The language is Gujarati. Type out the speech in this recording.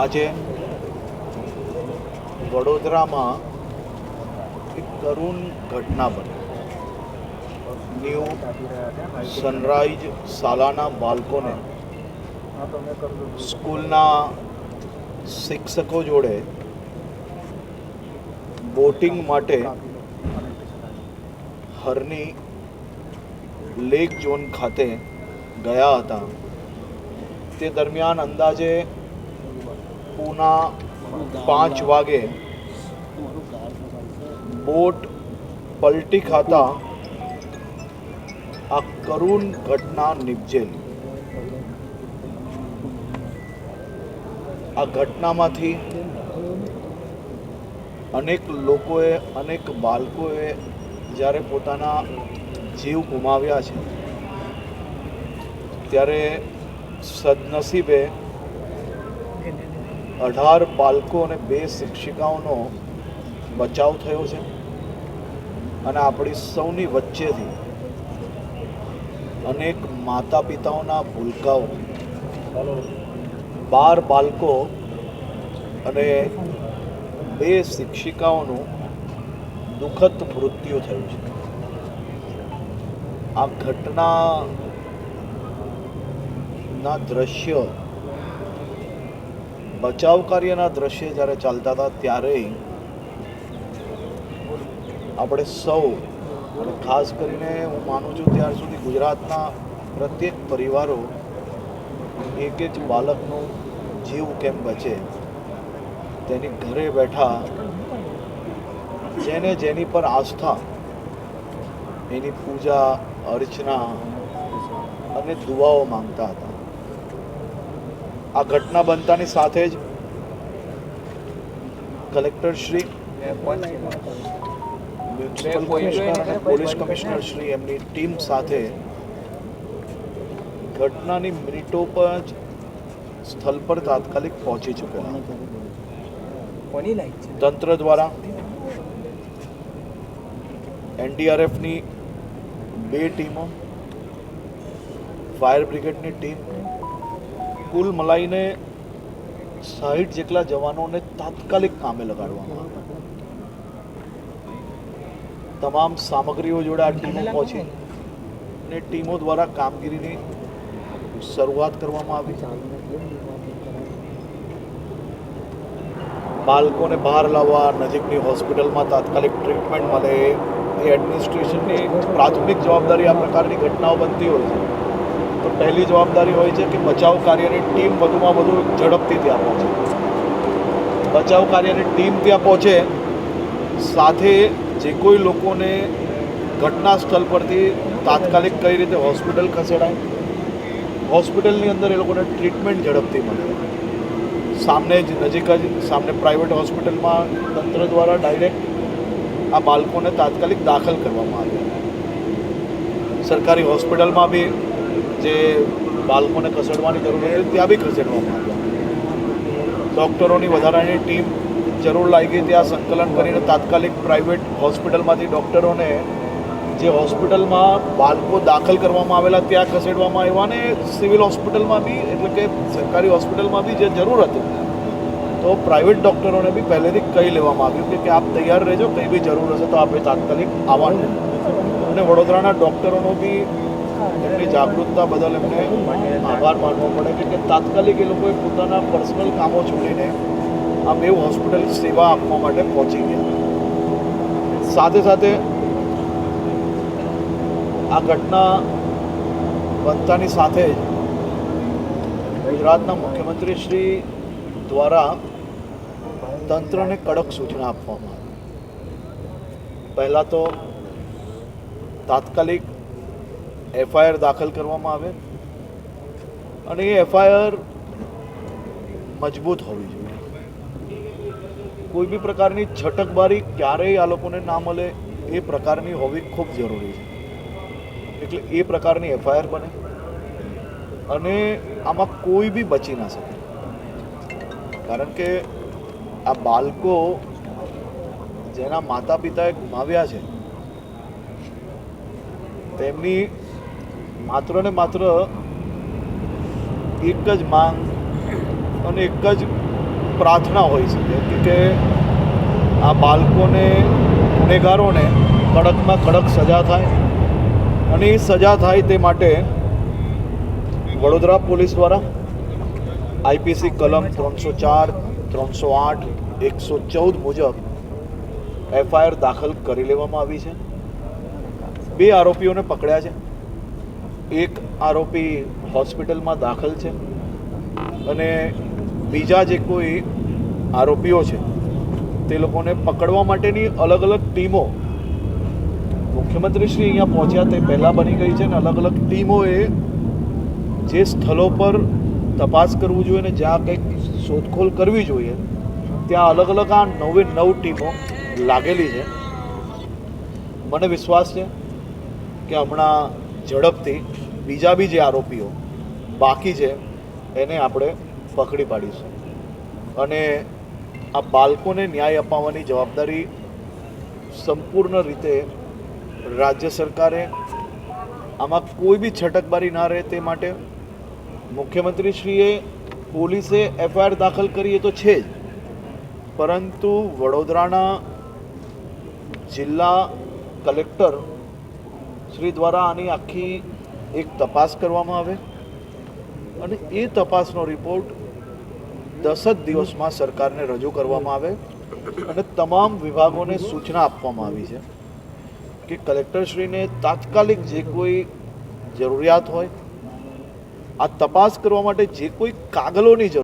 આજે વડોદરામાં એક કરુણ ઘટના બની. ન્યૂ સનરાઈઝ શાલાના બાળકોને સ્કૂલના શિક્ષકો જોડે બોટિંગ માટે હરની લેક ઝોન ખાતે ગયા હતા. તે દરમિયાન અંદાજે પૂના પાંચ વાગે બોટ પલટી ખાતા આ કરુણ ઘટના નિપજેલી. આ ઘટનામાંથી અનેક લોકોએ, અનેક બાળકોએ જ્યારે પોતાના જીવ ગુમાવ્યા છે, ત્યારે સદનસીબે અઢાર બાળકો અને બે શિક્ષિકાઓનો બચાવ થયો છે અને આપણી સૌની વચ્ચેથી અનેક માતા પિતાઓના ભૂલકાઓ, બાર બાળકો અને બે શિક્ષિકાઓનું દુઃખદ મૃત્યુ થયું છે. આ ઘટના ના દ્રશ્ય બચાવ કાર્યના દ્રશ્ય જ્યારે ચાલતા હતા ત્યારે આપણે સૌ, અને ખાસ કરીને હું માનું છું ત્યાર સુધી ગુજરાતના પ્રત્યેક પરિવારો એક જ બાળકનું જીવ કેમ બચે, તેની ઘરે બેઠા, જેને જેની પર આસ્થા, એની પૂજા, અર્ચના અને દુઆઓ માંગતા હતા. આ ઘટના બનતાની સાથે જ કલેક્ટર શ્રી મ્યુનિસિપલ કમિશનર અને પોલીસ કમિશનર શ્રી એમની ટીમ સાથે ઘટનાની મિનિટો પર જ સ્થળ પર તાત્કાલિક પહોંચી છે? તંત્ર દ્વારા એનડીઆરએફની બે ટીમો ફાયર બ્રિગેડની ટીમ કુલ મલાઈને સાહીઠ જેટલા જવાનોને તાત્કાલિક કામે લગાડવામાં આવ્યા. તમામ સામગ્રીઓ જોડે આ ટીમો પહોંચી અને ટીમો દ્વારા કામગીરીની શરૂઆત કરવામાં આવી. બાળકોને બહાર લાવવા નજીકની હોસ્પિટલમાં તાત્કાલિક ટ્રીટમેન્ટ મળે એ એડમિનિસ્ટ્રેશનની પ્રાથમિક જવાબદારી આ પ્રકારની ઘટનાઓ બનતી હોય છે. તો પહેલી જવાબદારી હોય છે કે બચાવ કાર્યની ટીમ વધુમાં વધુ ઝડપથી ત્યાં પહોંચે. બચાવ કાર્યની ટીમ ત્યાં પહોંચે, સાથે જે કોઈ લોકોને ઘટના સ્થળ પરથી તાત્કાલિક કઈ રીતે હોસ્પિટલ ખસેડાય, હોસ્પિટલની અંદર એ લોકોને ટ્રીટમેન્ટ ઝડપથી મળે. સામને જ નજીક જ, સામને પ્રાઇવેટ હોસ્પિટલમાં તંત્ર દ્વારા ડાયરેક્ટ આ બાળકોને તાત્કાલિક દાખલ કરવામાં આવ્યા સરકારી હોસ્પિટલમાં બી જે બાળકોને ખસેડવાની જરૂર હતી ત્યાં બી ખસેડવામાં આવ્યા ડૉક્ટરોની વધારાની ટીમ જરૂર લાગી ત્યાં સંકલન કરીને તાત્કાલિક પ્રાઇવેટ હોસ્પિટલમાંથી ડૉક્ટરોને જે હોસ્પિટલમાં બાળકો દાખલ કરવામાં આવેલા, ત્યાં ખસેડવામાં આવ્યા અને સિવિલ હોસ્પિટલમાં બી, એટલે કે સરકારી હોસ્પિટલમાં બી જે જરૂર હતી, તો પ્રાઇવેટ ડૉક્ટરોને બી પહેલેથી કહી લેવામાં આવ્યું કે આપ તૈયાર રહેજો, કંઈ બી જરૂર હશે તો આપણે તાત્કાલિક આવવાનું. અને વડોદરાના ડૉક્ટરોનો બી એમની જાગૃતતા બદલ એમને આભાર માનવો પડે કે- કે તાત્કાલિક એ લોકોએ પોતાના પર્સનલ કામો છોડીને આ બે હોસ્પિટલ સેવા આપવા માટે પહોંચી ગયા. સાથે સાથે આ ઘટના બનતાની સાથે જ ગુજરાતના મુખ્યમંત્રી શ્રી દ્વારા તંત્રને કડક સૂચના આપવામાં આવી. પહેલાં તો તાત્કાલિક એફઆઈઆર દાખલ કરવામાં આવે અને એ એફઆઈઆર મજબૂત હોવી જોઈએ. કોઈ બી પ્રકારની છટકબારી ક્યારેય આ લોકોને ના મળે, એ પ્રકારની હોવી ખૂબ જરૂરી છે. એટલે એ પ્રકારની એફઆઈઆર બને અને આમાં કોઈ બી બચી ના શકે. કારણ કે આ બાળકો જેના માતા પિતાએ ગુમાવ્યા છે, તેમની માત્ર ને માત્ર એક જ માંગ અને એક જ પ્રાર્થના હોય છે કે આ બાળકોને, ગુનેગારોને કડકમાં કડક સજા થાય અને એ સજા થાય તે માટે વડોદરા પોલીસ દ્વારા આઈપીસી કલમ ત્રણસો ચાર, ત્રણસો આઠ, એકસો ચૌદ મુજબ એફઆઈઆર દાખલ કરી લેવામાં આવી છે. બે આરોપીઓને પકડ્યા છે. એક આરોપી હોસ્પિટલમાં દાખલ છે અને બીજા જે કોઈ આરોપીઓ છે, તે લોકોને પકડવા માટેની અલગ અલગ ટીમો મુખ્યમંત્રી શ્રી અહીંયા પહોંચ્યા, તે પહેલાં બની ગઈ છે અને અલગ અલગ ટીમોએ જે સ્થળો પર તપાસ કરવું જોઈએ અને જ્યાં કંઈક શોધખોળ કરવી જોઈએ, ત્યાં અલગ અલગ આ નવે નવ ટીમો લાગેલી છે. મને વિશ્વાસ છે કે હમણાં ઝડપથી બીજા બી જે આરોપીઓ બાકી છે, એને આપણે પકડી પાડીશું. અને આ બાળકોને ન્યાય અપાવવાની જવાબદારી સંપૂર્ણ રીતે રાજ્ય સરકારે, આમાં કોઈ બી છટકબારી ના રહે તે માટે મુખ્યમંત્રીશ્રીએ પોલીસે એફઆઈઆર દાખલ કરી એ તો છે જ. પરંતુ વડોદરાના જિલ્લા કલેક્ટર શ્રી દ્વારા આની આખી એક તપાસ કરવામાં આવે અને એ તપાસનો રિપોર્ટ દસ જ દિવસમાં સરકારને રજૂ કરવામાં આવે અને તમામ વિભાગોને સૂચના આપવામાં આવી છે કે કલેક્ટરશ્રીને તાત્કાલિક જે કોઈ જરૂરિયાત હોય, આ તપાસ કરવા માટે જે કોઈ કાગળોની જરૂર